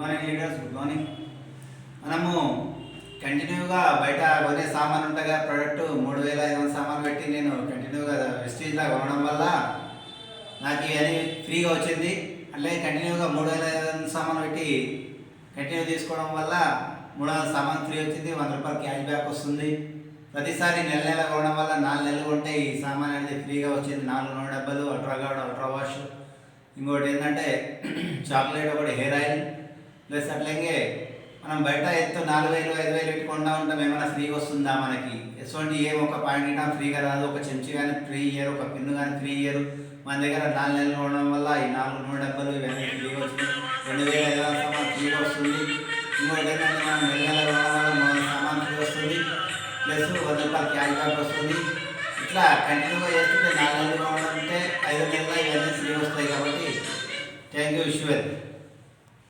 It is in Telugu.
మార్నింగ్ లీడర్స్ గుడ్ మార్నింగ్ మనము కంటిన్యూగా బయట కొనే సామాన్ ఉంటుందిగా ప్రోడక్ట్ మూడు వేల ఐదు వందల సామాన్ పెట్టి నేను కంటిన్యూగా వెస్టీజ్లా కొనడం వల్ల నాకు ఇవన్నీ ఫ్రీగా వచ్చింది. అట్లే కంటిన్యూగా మూడు వేల ఐదు వందల సామాన్ పెట్టి కంటిన్యూ తీసుకోవడం వల్ల మూడు వందల సామాన్ ఫ్రీ వచ్చింది. వంద రూపాయలు క్యాష్ బ్యాక్ వస్తుంది. ప్రతిసారి నెల నెల కొనడం వల్ల నాలుగు నెలలు కొంటే ఈ సామాన్ అనేది ఫ్రీగా వచ్చింది. నాలుగు నూనె డబ్బాలు అల్ట్రా గార్డ్ అల్ట్రా వాష్. ఇంకోటి ఏంటంటే చాక్లెట్ ఒకటి హెయిర్ ఆయిల్. ప్లస్ అట్లాగే మనం బయట ఎత్తు నాలుగు వేలు ఐదు వేలు పెట్టుకుంటా ఉంటాం ఏమైనా ఫ్రీ వస్తుందా మనకి? ఎటువంటి ఏం ఒక పాయింట్ ఇటా ఫ్రీగా రాదు. ఒక చెంచి కానీ ఫ్రీ ఇయర్ ఒక పిన్ను కానీ ఫ్రీ ఇయర్ మన దగ్గర నాలుగు నెలలు ఉండడం వల్ల ఈ నాలుగు నూట డబ్బాలు ఇవన్నీ ఫ్రీ వస్తుంది. రెండు వేల ఐదు వందల సామాన్ ఫ్రీ వస్తుంది. ఇంకోటి ఏంటంటే మనం నెల నెల సామాన్ ఫ్రీ వస్తుంది. ప్లస్ వంద రూపాయలు క్యాష్ బ్యాక్ వస్తుంది. ఇట్లా కంటిన్యూగా చేస్తుంటే నాలుగు నెలలు ఉండడంటే ఐదు నెలలు ఇవన్నీ ఫ్రీ వస్తాయి కాబట్టి థ్యాంక్ యూ విశ్వర్